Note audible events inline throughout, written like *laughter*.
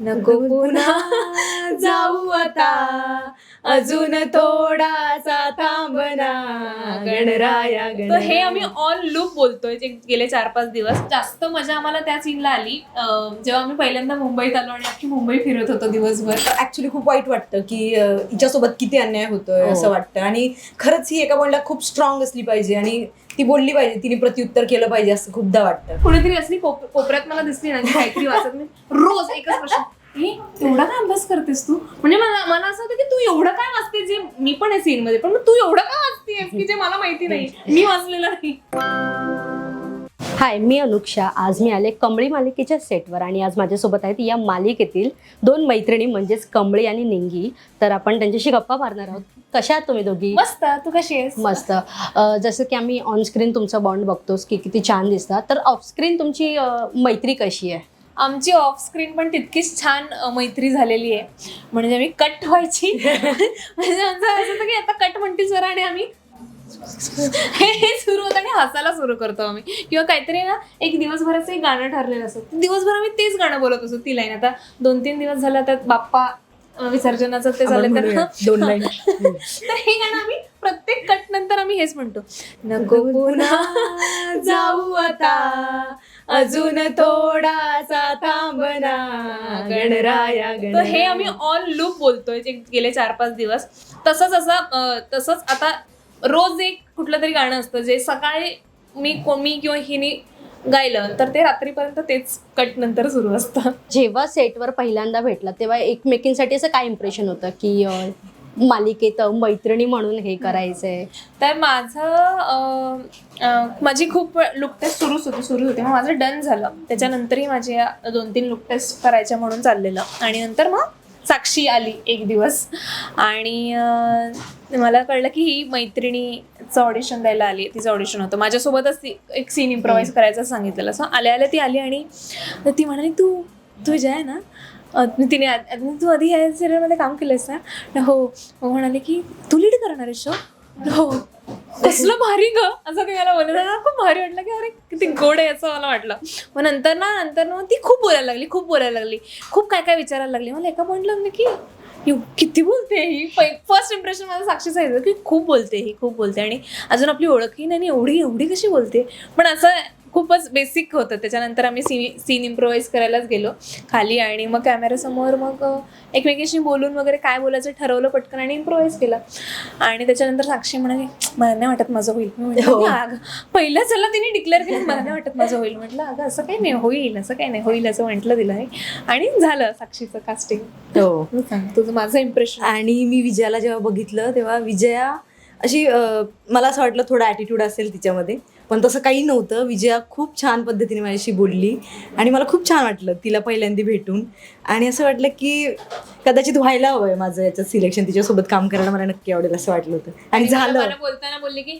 नको पुन्हा जाऊ आता. अजून थोडासा थांबना गणराया तर हे आम्ही ऑन लूप बोलतोय जे गेले चार पाच दिवस. जास्त मजा आम्हाला त्या सीनला आली. अं, जेव्हा आम्ही पहिल्यांदा मुंबईत आलो आणि अख्खी मुंबई फिरत होतो दिवसभर ऍक्च्युली खूप वाईट वाटतं की अं, हिच्यासोबत किती अन्याय होतोय हो. असं वाटतं. आणि खरंच ही एका पॉईंटला खूप स्ट्रॉंग असली पाहिजे. आणि ती बोलली पाहिजे तिने प्रत्युत्तर केलं पाहिजे असं खूपदा वाटतं. कुणीतरी असली कोप- कोपऱ्यात मला दिसली ना की काहीतरी वाचत मी रोज एकच प्रश्न एवढा काय अभ्यास करतेस तू? म्हणजे मला मला असं होतं की तू एवढं काय वाचते जे मी पण आहे सीन मध्ये पण मग तू एवढं काय वाचतेस की जे मला माहिती नाही? मी वाचलेलं नाही. हाय मी अनुक्षा. आज मी आले कमळी मालिकेच्या सेटवर आणि आज माझ्यासोबत आहेत या मालिकेतील दोन मैत्रिणी म्हणजेच कमळी आणि निंगी. तर आपण त्यांच्याशी गप्पा मारणार आहोत. कशा आहात तुम्ही दोघी? मस्त. तू कशी आहेस? मस्त. अं, जसं की आम्ही ऑनस्क्रीन तुमचा बॉन्ड बघतोच की किती छान दिसतात. तर ऑफस्क्रीन तुमची अं, मैत्री कशी आहे? आमची ऑफ स्क्रीन पण तितकीच छान अ, मैत्री झालेली आहे. म्हणजे आम्ही कट व्हायची. *laughs* म्हणजे आमचं असं होतं की आता कट म्हणतील जरा आणि आम्ही हे सुरू होतं आणि हसायला सुरू करतो आम्ही. किंवा काहीतरी ना एक दिवसभराचं एक गाणं ठरलेलं असतं. दिवसभर आम्ही तेच गाणं बोलत असतो ती लाईन आता दोन तीन दिवस झालं आता बाप्पा विसर्जनाचं ते झालं तर दोन लाईन. *laughs* तर हे गाणं आम्ही प्रत्येक कट नंतर आम्ही हेच म्हणतो. नको पुन्हा जाऊ आता. अजून थोडासा थांबना गणराया तर हे आम्ही ऑन लूप बोलतोय जे गेले चार पाच दिवस. तसंच असं तसंच आता रोज एक कुठलं तरी गाणं असतं जे सकाळी मी को- मी किंवा हिने गायलं तर ते रात्रीपर्यंत तेच कट नंतर सुरू असतं. जेव्हा सेटवर पहिल्यांदा भेटला तेव्हा एकमेकींसाठी असं काय इम्प्रेशन होतं की अं, मालिकेत मैत्रिणी म्हणून हे करायचंय? तर माझं अं, अं, माझी खूप लुक टेस्ट सुरूच होती सुरू होती. मग माझं डन झालं. त्याच्यानंतरही माझे दोन तीन लुक टेस्ट करायच्या म्हणून चाललेलं. आणि नंतर मग साक्षी आली एक दिवस. आणि मला कळलं की ही मैत्रिणीचं ऑडिशन द्यायला आली. तिचं ऑडिशन होतं. माझ्यासोबतच ती एक सीन इम्प्रोवाईज करायचं सांगितलेलं. सो आल्या आल्या ती आली आणि ती म्हणाली तू तू जे आहे ना? तिने तू आधी ह्या सिरियलमध्ये काम केलंस ना? हो. म्हणाले की तू लीड करणार आहे शो? हो. कसलं भारी ग? असं काही मला बोलत खूप भारी वाटलं की अरे किती गोड आहे असं मला वाटलं. मग नंतर ना नंतर ना ती खूप बोलायला लागली खूप बोलायला लागली. खूप काय काय विचारायला लागली. मला एका पॉईंटला लागलं की यू किती बोलते ही? फर्स्ट इम्प्रेशन माझं साक्षी सांगितलं की खूप बोलते ही खूप बोलते. आणि अजून आपली ओळखही नाही आणि एवढी एवढी कशी बोलते? पण असं खूपच बेसिक होतं. त्याच्यानंतर आम्ही सीन सीन इम्प्रोवाईज करायलाच गेलो खाली आणि मग कॅमेऱ्यासमोर मग एकमेकीशी बोलून वगैरे काय बोलायचं ठरवलं पटकन आणि इम्प्रोवाईज केलं. आणि त्याच्यानंतर साक्षी म्हणाली मला नाही वाटत माझं होईल. म्हटलं, हो. "अगं, पहिल्या चला तिने डिक्लेअर केलं मला नाही वाटत माझं होईल. म्हटलं अगं असं काही नाही होईल असं काही नाही होईल असं म्हटलं तिला. आणि झालं साक्षीचं कास्टिंग हो. तुझं माझं इम्प्रेशन आणि मी विजयाला जेव्हा बघितलं तेव्हा विजया अशी मला असं वाटलं थोडा ॲटिट्यूड असेल तिच्यामध्ये. पण तसं काही नव्हतं. विजया खूप छान पद्धतीने माझ्याशी बोलली आणि मला खूप छान वाटलं तिला पहिल्यांदा भेटून. आणि असं वाटलं की कदाचित व्हायला हवंय माझं याचं सिलेक्शन तिच्यासोबत काम करायला मला नक्की आवडेल असं वाटलं होतं. आणि झालं. मला बोलताना बोलले की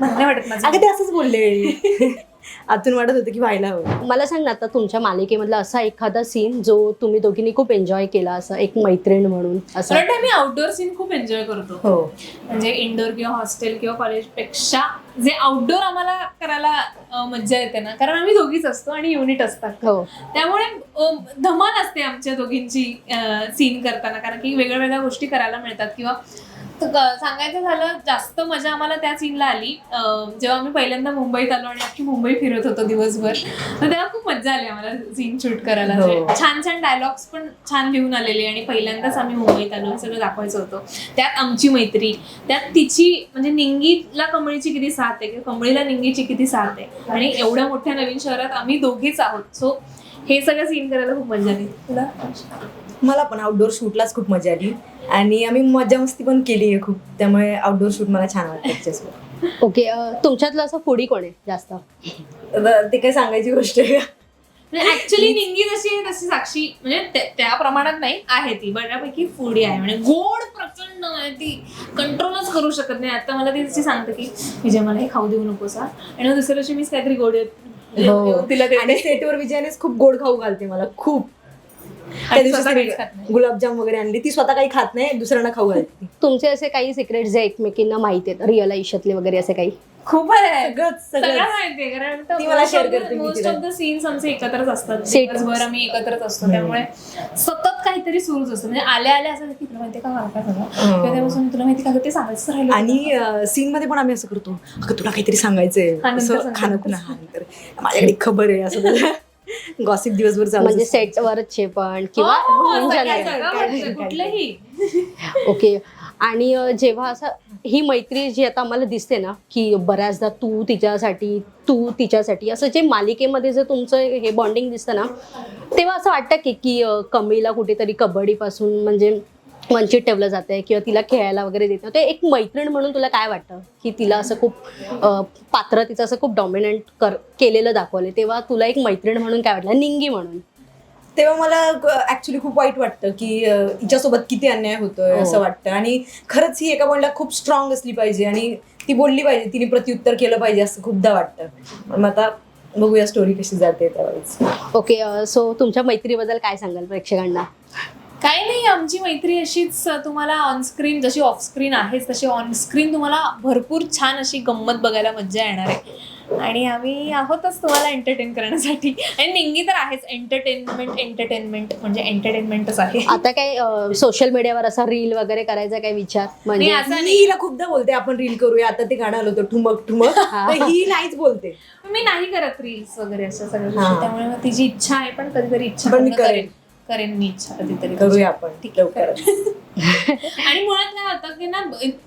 मला नाही वाटत माझं. अगं ते असंच बोलले. *laughs* आतून वाटत होतं की व्हायला हवं. मला सांग ना आता तुमच्या मालिकेमधला असा एखादा सीन जो तुम्ही दोघींनी खूप एन्जॉय केला असं एक मैत्रीण म्हणून असं? आम्ही आउटडोर सीन खूप एन्जॉय करतो. हो. म्हणजे इंडोर किंवा हॉस्टेल किंवा कॉलेजपेक्षा जे आउटडोर आम्हाला करायला मज्जा येते ना. कारण आम्ही दोघीच असतो आणि युनिट असतात. हो. त्यामुळे अं, धमाल असते आमच्या दोघींची सीन करताना. कारण की वेगळ्या वेगळ्या गोष्टी करायला मिळतात किंवा सांगायचं झालं जास्त मजा आम्हाला त्या सीनला आली. जेव्हा आम्ही पहिल्यांदा मुंबईत आलो आणि अख्खी मुंबई फिरत होतो दिवसभर तर तेव्हा खूप मजा आली आम्हाला सीन शूट करायला. हो. छान छान डायलॉग्स पण छान लिहून आलेले आणि पहिल्यांदाच आम्ही मुंबईत आलो हे सगळं दाखवायचं होतं. त्यात आमची मैत्री त्यात तिची म्हणजे निंगीला कमळीची किती साथ आहे किंवा कमळीला निंगीची किती साथ आहे? आणि एवढ्या मोठ्या नवीन शहरात आम्ही दोघीच आहोत. सो हे सगळं सीन करायला खूप मजा आली. तुला? मला पण आउटडोर शूटलाच खूप मजा आली. आणि आम्ही मजा मस्ती पण केली आहे खूप. त्यामुळे आउटडोर शूट मला छान वाटतं त्याच्यासोबत. ओके अं, तुमच्यातलं असं फुडी कोण आहे जास्त? आता ते काय सांगायची गोष्ट आहे का? म्हणजे ऍक्च्युली निंगी जशी आहे तशी साक्षी म्हणजे त्या- त्या प्रमाणात नाही आहे ती. बऱ्यापैकी फुडी आहे. म्हणजे गोड प्रचंड आहे ती. कंट्रोलच करू शकत नाही. आता मला ती तशी सांगते की विजय मला हे खाऊ देऊ नकोस. आणि मग दुसऱ्या दिवशी मीच काहीतरी गोड येत- हो. येऊन तिला आणि देते सेटवर विजयानेच खूप गोड खाऊ घालते मला. खूप. त्या दिवशी. गुलाबजाम वगैरे आणली. ती स्वतः काही खात नाही दुसऱ्यांना खाऊ घालते. तुमचे असे काही सिक्रेट जे एकमेकींना माहिती आहेत रिअल आयुष्यातले वगैरे असे काही? खूप आहे. सगळंच सगळं सगळं माहितीये कारण ती मला share करते मी मोस्ट तिला. ऑफ द सीन्स आमचे एकत्रच असतात. Set. दिवसभर आम्ही एकत्रच असतो. त्यामुळे सतत काहीतरी सुरूच असतं. म्हणजे आल्या आल्या असं की तुला माहितीये का? मला काय झालं? किंवा त्यापासून तुला माहिती का? ते सांगायचं राहिलं आणि सीन मध्ये पण आम्ही असं करतो. अगं तुला काहीतरी सांगायचंय. हा, नंतर असं सांगते. खाणं पुन्हा हा नंतर माझ्याकडे खबर आहे असं गॉसिप दिवसभर चालू म्हणजे सेटवरचे पण किंवा हो, हो, ओके. आणि जेव्हा असं ही मैत्री जी आता आम्हाला दिसते ना की बऱ्याचदा तू तिच्यासाठी तू तिच्यासाठी असं जे मालिकेमध्ये जर तुमचं हे बॉन्डिंग दिसतं ना तेव्हा असं वाटतं की की कमीला कुठेतरी कबड्डीपासून म्हणजे वंचित ठेवलं जात आहे किंवा तिला खेळायला वगैरे देत ते एक मैत्रीण म्हणून तुला काय वाटतं? की तिला असं खूप पात्र तिचं असं खूप डॉमिनंट कर केलेलं दाखवलं तेव्हा तुला एक मैत्रीण म्हणून काय वाटलं? निंगी म्हणून. तेव्हा मला ऍक्च्युली खूप वाईट वाटतं की हिच्यासोबत किती अन्याय होतोय हो. असं वाटतं. आणि खरंच ही एका पॉईंटला खूप स्ट्रॉंग असली पाहिजे आणि ती बोलली पाहिजे तिने प्रत्युत्तर केलं पाहिजे असं खूपदा वाटतं. मग आता बघूया स्टोरी कशी जाते त्यावेळेस. ओके सो तुमच्या मैत्रीबद्दल काय सांगाल प्रेक्षकांना? काही नाही आमची मैत्री अशीच तुम्हाला ऑनस्क्रीन जशी ऑफस्क्रीन आहेच तशी ऑनस्क्रीन तुम्हाला भरपूर छान अशी गंमत बघायला मज्जा येणार आहे आणि आम्ही आहोतच तुम्हाला एंटरटेन करण्यासाठी आणि निंगी तर आहेच एंटरटेनमेंट एंटरटेनमेंट म्हणजे एंटरटेनमेंटच आहे आता काय सोशल मीडियावर असा रील वगैरे करायचा काय विचार म्हणजे असं मी नाही. हिला खूपदा बोलते आपण रील करूया आता ते गाणं आलं होतं ठुमक ठुमक हा. तर ही नाहीच बोलते मी नाही करत रील्स वगैरे अशा सगळ्या. गोष्टी त्यामुळे मग तिची इच्छा आहे पण कधीतरी इच्छा पण मी करेन. करेन मी इच्छा कधीतरी. करूया आपण लवकरच. *laughs* आणि मुळात काय होतं की ना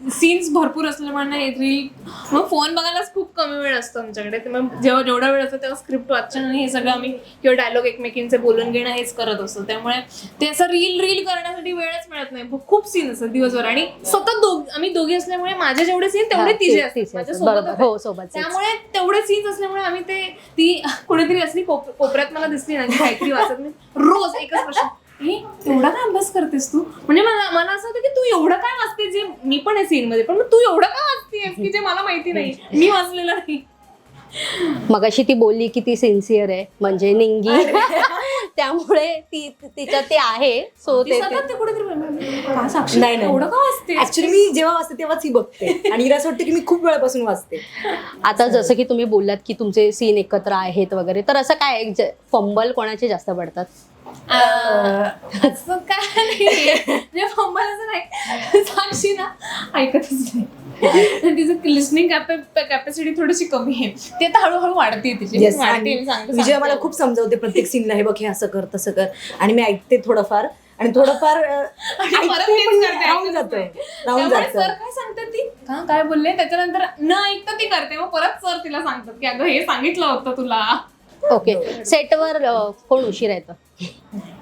सीन्स भरपूर असल्यामुळे रील मग फोन बघायलाच खूप कमी वेळ असतो आमच्याकडे. मग जेव्हा जेवढा वेळ असतो तेव्हा स्क्रिप्ट वाचन आणि हे सगळं आम्ही किंवा डायलॉग एकमेकींचे बोलून घेणं हेच करत असतो. त्यामुळे ते असं रील रील करण्यासाठी वेळच मिळत नाही. खूप सीन असतात दिवसभर. आणि सतत दोघ आम्ही दोघी असल्यामुळे माझे जेवढे सीन तेवढे तिचे असतात. हो. त्यामुळे तेवढे सीन्स असल्यामुळे आम्ही ते ती कुठेतरी असली कोप- कोपऱ्यात मला दिसली ना काहीतरी वाचत मी रोज एकच प्रश्न. "हे, एवढा काय अभ्यास करतेस तू? म्हणजे मला मला असं होतं की तू एवढं काय वाचते जे मी पण आहे सीन मध्ये पण तू एवढं काय वाचतेस की जे मला माहिती नाही? मी वाचलेलं नाही. मगाशी ती बोलली की ती सिन्सिअर आहे म्हणजे निंगी. त्यामुळे ती तिच्यात ते आहे. सो ती ते सतत ते कुठेतरी बोलते, "का साक्षी? नाही. नाही एवढं का वाचते ऍक्च्युली मी जेव्हा वाचते तेव्हाच ही बघते. आणि हिला असं वाटतं की मी खूप वेळापासून वाचते. आता जसं की तुम्ही बोललात की तुमचे सीन एकत्र आहेत वगैरे तर असं काय फंबल कोणाचे जास्त पडतात? असं काय नाही म्हणजे साक्षी ना ऐकतच नाही तिचं लिस्निंग कॅपॅसिटी थोडीशी कमी आहे. ती आता हळूहळू वाढते तिची. Yes, वाढते आणि मी सांगते- विजय सांगते. मला खूप समजावते प्रत्येक सीनला हे बघ हे असं कर तसं कर. आणि मी ऐकते थोडंफार आणि थोडंफार अं, *laughs* आणि परत ऐकते तेच पण करते, राहून ऐकतच जातं नाही. राहून त्यामुळे सर जातं काय सांगतात ती? का काय बोलले? त्याच्यानंतर न ऐकता ती करते मग परत सर तिला सांगतात की अगं हे सांगितलं होतं तुला. ओके. सेटवर कोण उशीर येतं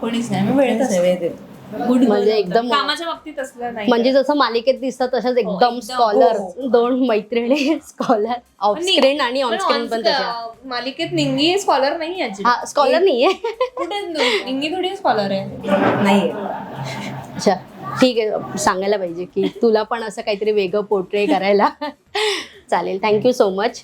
कोणीच नाही. मी वेळेत असते. म्हणजे एकदम कामाच्या बाबतीत असलं नाही. म्हणजे जसं मालिकेत दिसतात तशाच एकदम एकदम, स्कॉलर हो. दोन मैत्रिणी स्कॉलर ऑफ स्क्रीन आणि ऑन पण स्क्रीन पण मालिकेत निंगी स्कॉलर नाही याची हा स्कॉलर नाहीये. कुठे निंगी थोडी स्कॉलर आहे. नाहीये. अच्छा ठीक आहे. सांगायला पाहिजे की तुला पण असं काहीतरी वेगळं पोर्ट्रे करायला. *laughs* चालेल. Thank you so much